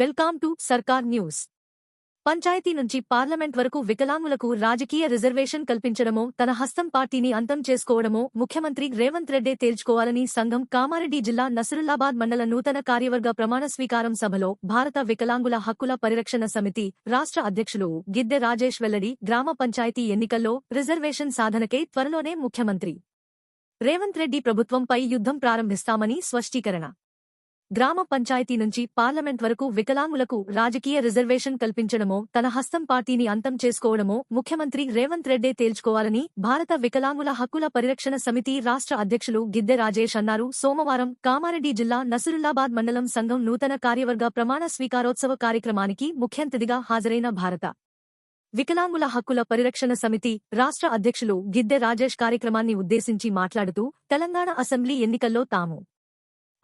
Welcome to Sarkar news. Panchayat నుంచి parliament వరకు వికలాంగులకు రాజకీయ రిజర్వేషన్ కల్పించడమో తన హస్తం పార్టీని అంతం చేసుకోవడమో ముఖ్యమంత్రి రేవంత్ రెడ్డే తేల్చుకోవాలని సంఘం కామారెడ్డి జిల్లా నసరుల్లాబాద్ మండల నూతన కార్యవర్గ ప్రమాణ స్వీకారం సభలో భారత వికలాంగుల హక్కుల పరిరక్షణ సమితి రాష్ట్ర అధ్యక్షులు గిద్దె రాజేష్ వెల్లడి గ్రామ పంచాయతీ ఎన్నికల్లో రిజర్వేషన్ సాధనకై త్వరలోనే ముఖ్యమంత్రి. రేవంత్ రెడ్డి ప్రభుత్వంపై యుద్ధం ప్రారంభిస్తామని స్పష్టీకరణ. గ్రామ పంచాయతీ నుంచి పార్లమెంట్ వరకు వికలాంగులకు రాజకీయ రిజర్వేషన్ కల్పించడమో తన హస్తం పార్టీని అంతం చేసుకోవడమో ముఖ్యమంత్రి రేవంత్ రెడ్డే తేల్చుకోవాలని భారత వికలాంగుల హక్కుల పరిరక్షణ సమితి రాష్ట్ర అధ్యక్షులు గిద్దె రాజేష్ అన్నారు. సోమవారం కామారెడ్డి జిల్లా నసరుల్లాబాద్ మండలం సంఘం నూతన కార్యవర్గ ప్రమాణ స్వీకారోత్సవ కార్యక్రమానికి ముఖ్యంతిథిగా హాజరైన భారత వికలాంగుల హక్కుల పరిరక్షణ సమితి రాష్ట్ర అధ్యక్షులు గిద్దె రాజేష్ కార్యక్రమాన్ని ఉద్దేశించి మాట్లాడుతూ తెలంగాణ అసెంబ్లీ ఎన్నికల్లో తాము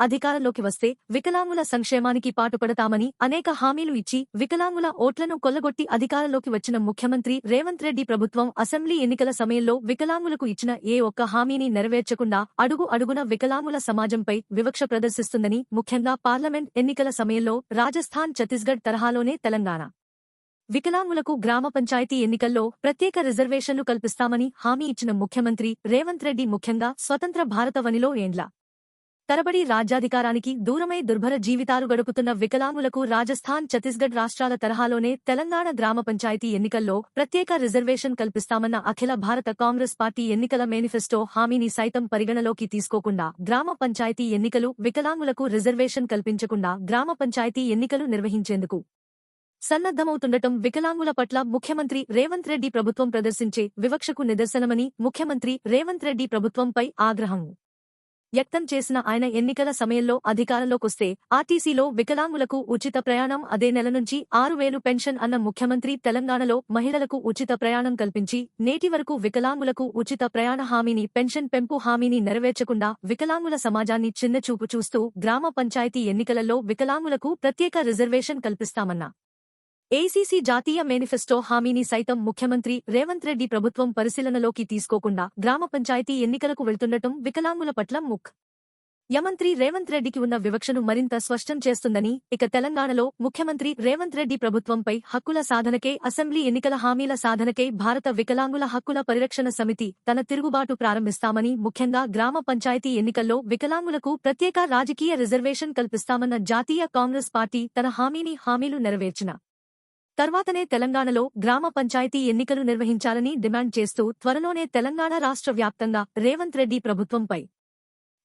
అధికారంలోకి వస్తే వికలాంగుల సంక్షేమానికి పాటుపడతామని అనేక హామీలు ఇచ్చి వికలాంగుల ఓట్లను కొల్లగొట్టి అధికారంలోకి వచ్చిన ముఖ్యమంత్రి రేవంత్ రెడ్డి ప్రభుత్వం అసెంబ్లీ ఎన్నికల సమయంలో వికలాంగులకు ఇచ్చిన ఏ ఒక్క హామీని నెరవేర్చకుండా అడుగు అడుగున వికలాంగుల సమాజంపై వివక్ష ప్రదర్శిస్తుందని ముఖ్యంగా పార్లమెంట్ ఎన్నికల సమయంలో రాజస్థాన్ ఛత్తీస్గఢ్ తరహాలోనే తెలంగాణ. వికలాంగులకు గ్రామ పంచాయతీ ఎన్నికల్లో ప్రత్యేక రిజర్వేషన్లు కల్పిస్తామని హామీ ఇచ్చిన ముఖ్యమంత్రి రేవంత్ రెడ్డి ముఖ్యంగా స్వతంత్ర భారతవనిలో ఏండ్ల. తరబడి రాజ్యాధికారానికి దూరమై దుర్భర జీవితాలు గడుపుతున్న వికలాంగులకు రాజస్థాన్ ఛత్తీస్గఢ్ రాష్ట్రాల తరహాలోనే తెలంగాణ గ్రామ పంచాయతీ ఎన్నికల్లో ప్రత్యేక రిజర్వేషన్ కల్పిస్తామన్న అఖిల భారత కాంగ్రెస్ పార్టీ ఎన్నికల మేనిఫెస్టో హామీని సైతం పరిగణలోకి తీసుకోకుండా గ్రామ పంచాయతీ ఎన్నికలు వికలాంగులకు రిజర్వేషన్ కల్పించకుండా గ్రామ పంచాయతీ ఎన్నికలు నిర్వహించేందుకు సన్నద్ధమవుతుండటం వికలాంగుల పట్ల ముఖ్యమంత్రి రేవంత్ రెడ్డి ప్రభుత్వం ప్రదర్శించే వివక్షకు నిదర్శనమని ముఖ్యమంత్రి రేవంత్ రెడ్డి ప్రభుత్వంపై ఆగ్రహం. వ్యక్తం చేసిన ఆయన ఎన్నికల సమయంలో అధికారంలోకొస్తే ఆర్టీసీలో వికలాంగులకు ఉచిత ప్రయాణం అదే నెల నుంచి ఆరు వేలు పెన్షన్ అన్న ముఖ్యమంత్రి తెలంగాణలో మహిళలకు ఉచిత ప్రయాణం కల్పించి నేటి వరకు వికలాంగులకు ఉచిత ప్రయాణ హామీని పెన్షన్ పెంపు హామీని నెరవేర్చకుండా వికలాంగుల సమాజాన్ని చిన్నచూపు చూస్తూ గ్రామ పంచాయతీ ఎన్నికలలో వికలాంగులకు ప్రత్యేక రిజర్వేషన్ కల్పిస్తామన్న ఏసీసీ జాతీయ మేనిఫెస్టో హామీని సైతం ముఖ్యమంత్రి రేవంత్ రెడ్డి ప్రభుత్వం పరిశీలనలోకి తీసుకోకుండా గ్రామ పంచాయతీ ఎన్నికలకు వెళ్తుండటం వికలాంగుల పట్ల ముక్ యమంత్రి రేవంత్ రెడ్డికి ఉన్న వివక్షను మరింత స్పష్టం చేస్తుందని ఇక తెలంగాణలో ముఖ్యమంత్రి రేవంత్ రెడ్డి ప్రభుత్వంపై హక్కుల సాధనకే అసెంబ్లీ ఎన్నికల హామీల సాధనకే భారత వికలాంగుల హక్కుల పరిరక్షణ సమితి తన తిరుగుబాటు ప్రారంభిస్తామని ముఖ్యంగా గ్రామ పంచాయతీ ఎన్నికల్లో వికలాంగులకు ప్రత్యేక రాజకీయ రిజర్వేషన్ కల్పిస్తామన్న జాతీయ కాంగ్రెస్ పార్టీ తన హామీని హామీలు నెరవేర్చిన. తర్వాతనే తెలంగాణలో గ్రామ పంచాయతీ ఎన్నికలు నిర్వహించాలని డిమాండ్ చేస్తూ త్వరలోనే తెలంగాణ రాష్ట్ర వ్యాప్తంగా రేవంత్ రెడ్డి ప్రభుత్వంపై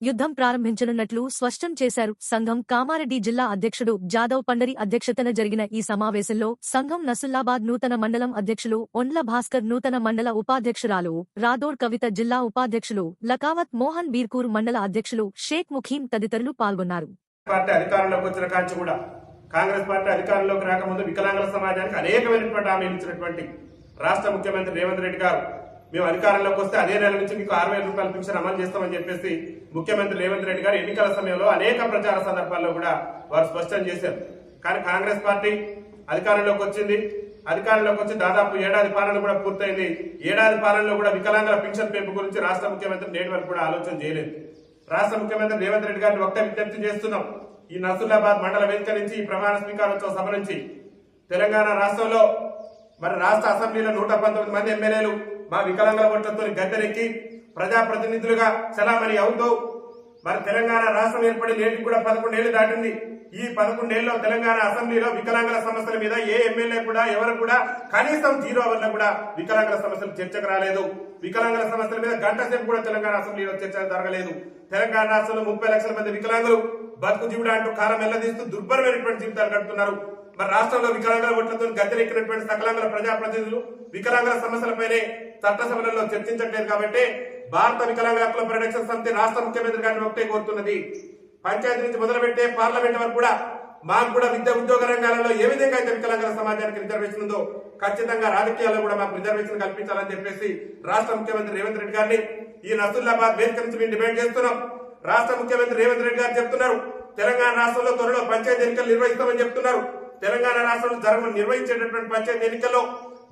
యుద్ధం ప్రారంభించనున్నట్లు స్పష్టం చేశారు. సంఘం కామారెడ్డి జిల్లా అధ్యక్షుడు జాదవ్ పండరి అధ్యక్షతన జరిగిన ఈ సమావేశంలో సంఘం నసుల్లాబాద్ నూతన మండలం అధ్యక్షులు ఒండ్ల భాస్కర్ నూతన మండల ఉపాధ్యక్షురాలు రాదోడ్ కవిత జిల్లా ఉపాధ్యక్షులు లకావత్ మోహన్ బీర్కూర్ మండల అధ్యక్షులు షేక్ ముఖీం తదితరులు పాల్గొన్నారు. పార్టీ అధికారంలోకి వచ్చిన కాంచి కూడా కాంగ్రెస్ పార్టీ అధికారంలోకి రాకముందు వికలాంగుల సమాజానికి అనేకమైనటువంటి హామీలు ఇచ్చినటువంటి రాష్ట్ర ముఖ్యమంత్రి రేవంత్ రెడ్డి గారు. మేము అధికారంలోకి వస్తే అదే నెల నుంచి మీకు ఆరు వేల రూపాయల పెన్షన్ అమలు చేస్తామని చెప్పేసి ముఖ్యమంత్రి రేవంత్ రెడ్డి గారు ఎన్నికల సమయంలో అనేక ప్రచార సందర్భాల్లో కూడా వారు స్పష్టం చేశారు. కానీ కాంగ్రెస్ పార్టీ అధికారంలోకి వచ్చింది. అధికారంలోకి వచ్చి దాదాపు ఏడాది పాలన కూడా పూర్తయింది. ఏడాది పాలనలో కూడా వికలాంగుల పెన్షన్ పెంపు గురించి రాష్ట్ర ముఖ్యమంత్రి నేటి వరకు కూడా ఆలోచన చేయలేదు. రాష్ట్ర ముఖ్యమంత్రి రేవంత్ రెడ్డి గారిని ఒకటే విజ్ఞప్తి చేస్తున్నాం. ఈ నసూలాబాద్ మండల వేదిక నుంచి ఈ ప్రమాణ స్వీకారోత్సవ సభ నుంచి తెలంగాణ రాష్ట్రంలో మరి రాష్ట్ర అసెంబ్లీలో నూట పంతొమ్మిది మంది ఎమ్మెల్యేలు మా వికలాంగుల ఓట్లతో గద్దెనెక్కి ప్రజాప్రతినిధులుగా చలామణి అవుతూ మరి తెలంగాణ రాష్ట్రం ఏర్పడి నేటికి కూడా పదకొండేళ్ళు దాటింది. ఈ పదకొండేళ్ళలో తెలంగాణ అసెంబ్లీలో వికలాంగుల సమస్యల మీద ఏ ఎమ్మెల్యే కూడా ఎవరు కూడా కనీసం జీరో వల్ల కూడా వికలాంగుల సమస్యలు చర్చకు రాలేదు. వికలాంగుల సమస్యల మీద గంట సేపు కూడా తెలంగాణ అసెంబ్లీలో చర్చ జరగలేదు. తెలంగాణ రాష్ట్రంలో ముప్పై లక్షల మంది వికలాంగులు బతుకు జీవుడు అంటూ కారం ఎల్లదీస్తూ దుర్భరమైనటువంటి జీవితాలు గడుపుతున్నారు. మరి రాష్ట్రంలో వికలాంగుల ఓట్లతో గద్దెనెక్కినటువంటి సకలాంగుల ప్రజాప్రతినిధులు వికలాంగుల సమస్యలపైనే చట్టసభలలో చర్చించట్లేదు కాబట్టి భారత వికలాంగుల హక్కుల పరిరక్షణ సమితి రాష్ట్ర ముఖ్యమంత్రి గారిని ఒకటే కోరుతున్నది. పంచాయతీ నుంచి మొదలుపెట్టే పార్లమెంట్ వరకు కూడా మాకు కూడా విద్య ఉద్యోగ రంగాలలో ఏ విధంగా అయితే వికలాంగుల సమాజానికి రిజర్వేషన్ ఉందో ఖచ్చితంగా రాజకీయాల్లో కూడా మాకు రిజర్వేషన్ కల్పించాలని చెప్పేసి రాష్ట్ర ముఖ్యమంత్రి రేవంత్ రెడ్డి గారిని ఈ నసుల్లాబాద్ వేదిక నుంచి మేము డిమాండ్ చేస్తున్నాం. రాష్ట్ర ముఖ్యమంత్రి రేవంత్ రెడ్డి గారు చెప్తున్నారు. తెలంగాణ రాష్ట్రంలో త్వరలో పంచాయతీ ఎన్నికలు నిర్వహిస్తామని చెప్తున్నారు. తెలంగాణ రాష్ట్రంలో జరగ నిర్వహించేటటువంటి పంచాయతీ ఎన్నికల్లో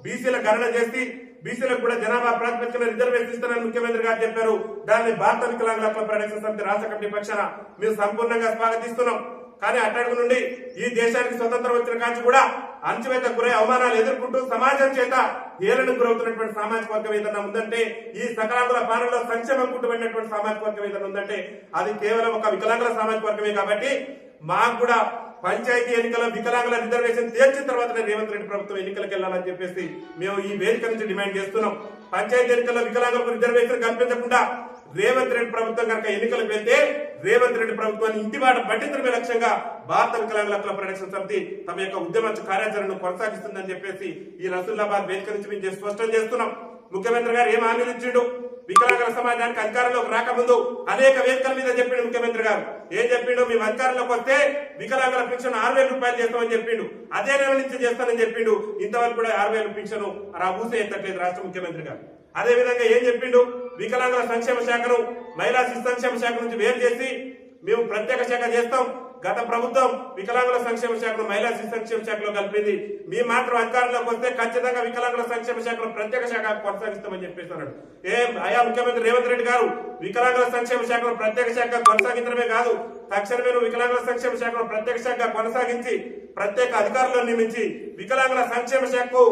బీసీల గణన చేసి బీసీలకు కూడా జనాభా ప్రాతిపదికన రిజర్వేషన్ ఇస్తారని ముఖ్యమంత్రి గారు చెప్పారు. దాన్ని భారత వికలాంగుల హక్కుల పరిరక్షణ సమితి రాష్ట్ర కమిటీ పక్షాన మేము సంపూర్ణంగా స్వాగతిస్తున్నాం. కానీ అట్టడుగు నుండి ఈ దేశానికి స్వతంత్రం వచ్చిన కాంచి కూడా అంచువేత గురై అవమానాలు ఎదుర్కొంటూ సమాజం చేత ఏలను గురవుతున్నటువంటి సామాజిక వర్గం ఏదైనా ఉందంటే ఈ సకలాంగుల పాలనలో సంక్షేమం కుట్టుబడినటువంటి సామాజిక వర్గం ఏదైనా ఉందంటే అది కేవలం ఒక వికలాంగుల సామాజిక వర్గమే కాబట్టి మాకు కూడా పంచాయతీ ఎన్నికల వికలాంగుల రిజర్వేషన్ తీర్చిన తర్వాతనే రేవంత్ రెడ్డి ప్రభుత్వం ఎన్నికలకు వెళ్ళాలని చెప్పేసి మేము ఈ వేదిక నుంచి డిమాండ్ చేస్తున్నాం. పంచాయతీ ఎన్నికల్లో వికలాంగులకు రిజర్వేషన్ కల్పించకుండా రేవంత్ రెడ్డి ప్రభుత్వం కనుక ఎన్నికలకు వెళ్తే రేవంత్ రెడ్డి ప్రభుత్వాన్ని ఇంటి బాట పట్టించడమే లక్ష్యంగా భారత వికలాంగుల హక్కుల పరిరక్షణ సమితి తమ యొక్క ఉద్యమ కార్యాచరణను కొనసాగిస్తుందని చెప్పేసి ఈ రసూల్లాబాద్ వేదిక నుంచి మేము స్పష్టం చేస్తున్నాం. ముఖ్యమంత్రి గారు ఏం హామీలు ఇచ్చిండు? వికలాంగుల సమాజానికి అధికారంలోకి రాకముందు అనేక వేదికల మీద చెప్పిండు ముఖ్యమంత్రి గారు. ఏం చెప్పిండు? మేము అధికారంలోకి వస్తే వికలాంగుల పెన్షన్ ఆరు వేల రూపాయలు చేస్తామని చెప్పిండు. అదే నెల నుంచి చేస్తానని చెప్పిండు. ఇంతవరకు కూడా ఆరు వేల పెన్షన్ రాబూసే ఎత్తట్లేదు రాష్ట్ర ముఖ్యమంత్రి గారు. అదే విధంగా ఏం చెప్పిండు? వికలాంగుల సంక్షేమ శాఖను మహిళా శిశు సంక్షేమ శాఖ నుంచి వేరు చేసి మేము ప్రత్యేక శాఖ చేస్తాం. గత ప్రభుత్వం వికలాంగుల సంక్షేమ శాఖను మహిళా శిశు సంక్షేమ శాఖలో కలిపింది. మీ మాత్రం అధికారంలోకి వస్తే ఖచ్చితంగా వికలాంగుల సంక్షేమ శాఖను ప్రత్యేక శాఖ కొనసాగిస్తామని చెప్పేస్తున్నాడు ఏ అయా ముఖ్యమంత్రి రేవంత్ రెడ్డి గారు వికలాంగుల సంక్షేమ శాఖను ప్రత్యేక శాఖ కొనసాగించడమే కాదు తక్షణమే వికలాంగుల సంక్షేమ శాఖను ప్రత్యేక శాఖ కొనసాగించి ప్రత్యేక అధికారులను నియమించి వికలాంగుల సంక్షేమ శాఖకు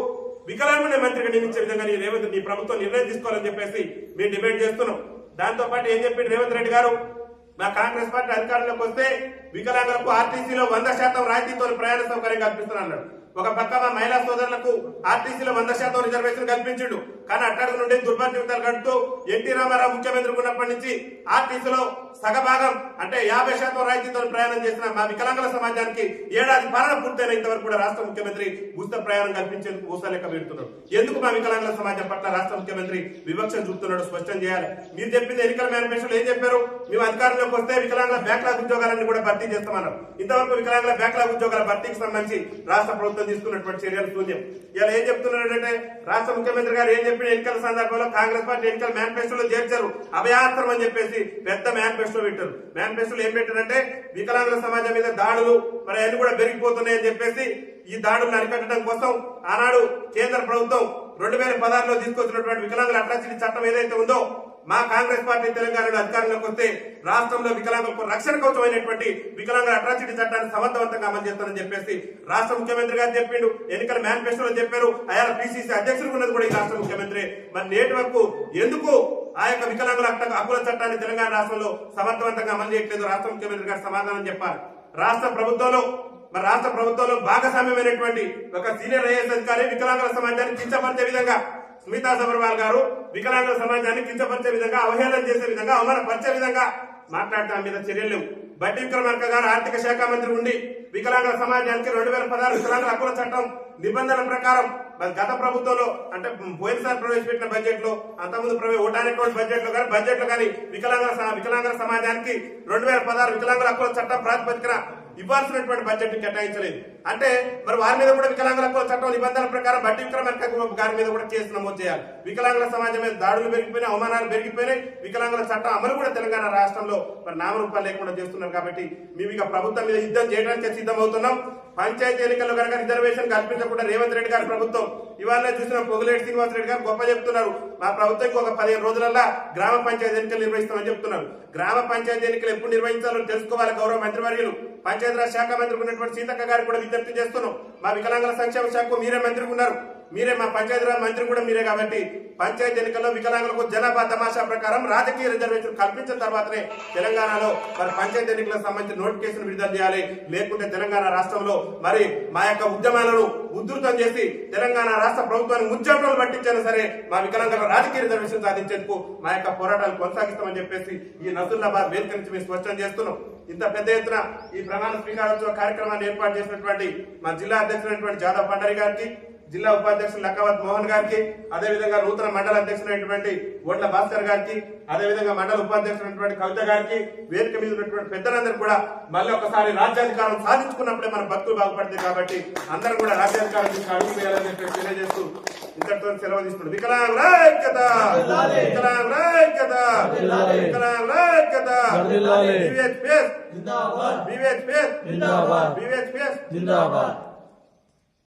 వికలాంగుని మంత్రిగా నియమించే విధంగా నీ రేవంత్ నీ ప్రభుత్వం నిర్ణయం తీసుకోవాలని చెప్పేసి మేము డిమాండ్ చేస్తున్నాం. దాంతో పాటు ఏం చెప్పిండు రేవంత్ రెడ్డి గారు? మా కాంగ్రెస్ పార్టీ అధికారంలోకి వస్తే వికలాంగులకు ఆర్టీసీలో వంద శాతం రాయితీతో ప్రయాణ సౌకర్యం కల్పిస్తున్నాడు ఒక పక్కన మహిళా సోదరులకు ఆర్టీసీలో వంద శాతం రిజర్వేషన్ కల్పించిండు. కానీ అట్టడుగు నుండి దుర్భర కడుతూ ఎన్టీ రామారావు ముఖ్యమంత్రి ఉన్నప్పటి నుంచి ఆర్టీసీలో సగభాగం అంటే యాభై శాతం రాయితీతో ప్రయాణం చేసిన మా వికలాంగుల సమాజానికి ఏడాది పాలన పూర్తయిన ఇంతవరకు కూడా రాష్ట్ర ముఖ్యమంత్రి ఉచిత ప్రయాణం కల్పించేందుకు ఊసలేక పెడుతున్నారు. ఎందుకు మా వికలాంగుల సమాజం పట్ల రాష్ట్ర ముఖ్యమంత్రి వివక్ష చూపుతున్నాడు స్పష్టం చేయాలి. మీరు చెప్పింది ఎన్నికల మేనిఫెస్టోలో ఏం చెప్పారు? మేము అధికారంలోకి వస్తే వికలాంగుల బ్యాక్లాగ్ ఉద్యోగాలన్నీ కూడా భర్తీ చేస్తామన్నారు. ఇంతవరకు వికలాంగుల బ్యాక్లాగ్ ఉద్యోగాల భర్తీకి సంబంధించి రాష్ట్ర ప్రభుత్వం తీసుకున్నటువంటి చర్యలు శూన్యం ఇలా ఏం చెప్తున్నారంటే రాష్ట్ర ముఖ్యమంత్రి గారు ఏం చెప్పిన ఎన్నికల సందర్భంలో కాంగ్రెస్ పార్టీ ఎన్నికల మేనిఫెస్టోలో చేర్చారు. అభయాస్త్రం అని చెప్పేసి పెద్ద మేనిఫెస్టో పెట్టారు. మేనిఫెస్టోలో ఏం పెట్టారంటే వికలాంగుల సమాజం మీద దాడులు మరి అన్ని కూడా పెరిగిపోతున్నాయని చెప్పేసి ఈ దాడులను అరికట్టడం కోసం ఆనాడు కేంద్ర ప్రభుత్వం రెండు వేల పదహారులో తీసుకొచ్చినటువంటి వికలాంగుల అట్రాసిటీ చట్టం ఏదైతే ఉందో మా కాంగ్రెస్ పార్టీ తెలంగాణలో అధికారంలోకి వస్తే రాష్ట్రంలో వికలాంగులకు రక్షణ కవచమైనటువంటి వికలాంగుల అట్రాసిటీ చట్టాన్ని సమర్థవంతంగా అమలు చేస్తానని చెప్పేసి రాష్ట్ర ముఖ్యమంత్రి గారు చెప్పిండు. ఎన్నికల మేనిఫెస్టోలో చెప్పారు. ఆయా పిసిసి అధ్యక్షుడు ఉన్నది కూడా ఈ రాష్ట్ర ముఖ్యమంత్రి. మరి నేటి వరకు ఎందుకు ఆ యొక్క వికలాంగుల హక్కుల చట్టాన్ని తెలంగాణ రాష్ట్రంలో సమర్థవంతంగా అమలు చేయట్లేదు? రాష్ట్ర ముఖ్యమంత్రి గారు సమాధానం చెప్పాలి. రాష్ట్ర ప్రభుత్వంలో మరి రాష్ట్ర ప్రభుత్వంలో భాగస్వామ్యమైనటువంటి ఒక సీనియర్ ఐఏఎస్ అధికారి వికలాంగుల సమాజాన్ని కించపరిచే విధంగా స్మితా సబర్వాల్ గారు వికలాంగుల సమాజాన్ని కించపరిచే విధంగా అవహేళన చేసే విధంగా అవమానపరిచే విధంగా మాట్లాడటం మీద చర్యలు లేవు. బట్టి విక్రమార్క గారు ఆర్థిక శాఖ మంత్రి ఉండి వికలాంగుల సమాజానికి రెండు వేల పదహారు వికలాంగుల హక్కుల చట్టం నిబంధనల ప్రకారం మరి గత ప్రభుత్వంలో అంటే పోయినసారి ప్రవేశపెట్టిన బడ్జెట్లో అంతకుముందు ప్రవేశ ఓటానికి బడ్జెట్లో కానీ బడ్జెట్లో కానీ వికలాంగుల వికలాంగుల సమాజానికి రెండు వేల పదహారు వికలాంగుల హక్కుల చట్టం ప్రాతిపదికన ఇవ్వాల్సినటువంటి బడ్జెట్ కేటాయించలేదు. అంటే మరి వారి మీద కూడా వికలాంగుల చట్టం నిబంధనల ప్రకారం బట్టి విక్రమార్క గారి మీద కూడా కేసు నమోదు చేయాలి. వికలాంగుల సమాజం మీద దాడులు పెరిగిపోయినాయి అవమానాలు పెరిగిపోయినాయి. వికలాంగుల చట్టం అమలు కూడా తెలంగాణ రాష్ట్రంలో మరి నామరూపాలు లేకుండా చేస్తున్నారు కాబట్టి మేము ఇక ప్రభుత్వం మీద యుద్ధం చేయడానికి సిద్ధమవుతున్నాం. పంచాయతీ ఎన్నికల్లో కనుక రిజర్వేషన్ కల్పించకుండా రేవంత్ రెడ్డి గారి ప్రభుత్వం ఇవాళ చూసిన పొగులేటి శ్రీనివాస్ రెడ్డి గారు గొప్ప చెప్తున్నారు. మా ప్రభుత్వం ఒక పదిహేను రోజులల్లా గ్రామ పంచాయతీ ఎన్నికలు నిర్వహిస్తామని చెప్తున్నారు. గ్రామ పంచాయతీ ఎన్నికలు ఎప్పుడు నిర్వహించాలో తెలుసుకోవాలి గౌరవ మంత్రివర్యులు. పంచాయతీరాజ్ శాఖ మంత్రి ఉన్నటువంటి సీతక్క గారికి కూడా విజ్ఞప్తి చేస్తున్నాం. మా వికలాంగుల సంక్షేమ శాఖకు మీరే మంత్రి ఉన్నారు మీరే మా పంచాయతీరాజ్ మంత్రి కూడా మీరే కాబట్టి పంచాయతీ ఎన్నికల్లో వికలాంగులకు జనాభా తమాషా ప్రకారం రాజకీయ రిజర్వేషన్ కల్పించిన తర్వాతనే తెలంగాణలో మరి పంచాయతీ ఎన్నికలకు సంబంధించిన నోటిఫికేషన్ విడుదల చేయాలి. లేకుంటే తెలంగాణ రాష్ట్రంలో మరి మా యొక్క ఉద్యమాలను ఉధృతం చేసి తెలంగాణ రాష్ట్ర ప్రభుత్వాన్ని ముచ్చటలు పట్టించినా సరే మా వికలాంగుల రాజకీయ రిజర్వేషన్ సాధించేందుకు మా యొక్క పోరాటాలు కొనసాగిస్తామని చెప్పేసి ఈ నసుల్లాబాద్ వేదిక నుంచి మేము స్పష్టం చేస్తున్నాం. ఇంత పెద్ద ఎత్తున ఈ ప్రమాణ స్వీకారోత్సవ కార్యక్రమాన్ని ఏర్పాటు చేసినటువంటి మా జిల్లా అధ్యక్షులైనటువంటి జాదవ్ పండరి గారికి జిల్లా ఉపాధ్యక్షులు లక్కవత్ మోహన్ గారికి అదేవిధంగా నూతన మండల అధ్యక్షుడైనటువంటి ఒండ్ల భాస్కర్ గారికి అదేవిధంగా మండల ఉపాధ్యక్షుడైనటువంటి కవిత గారికి వేదిక మీద ఉన్నటువంటి పెద్దలందరూ కూడా మళ్ళీ ఒకసారి రాజ్యాధికారం సాధించుకున్నప్పుడే మన భక్తులు బాగుపడుతుంది కాబట్టి అందరం కూడా రాజ్యాధికారం తీసుకు అడుగు వేయాలని చెప్పి తెలియజేస్తూ ఇంతటితో సెలవు తీసుకుంటాం వికలాంగుల ఐక్యత వికలాంగుల ఐక్యత వికలాంగుల ఐక్యత వర్ధిల్లాలి. వివేక్ పేస్ జిందాబాద్! వివేక్ పేస్ జిందాబాద్! వివేక్ పేస్ జిందాబాద్!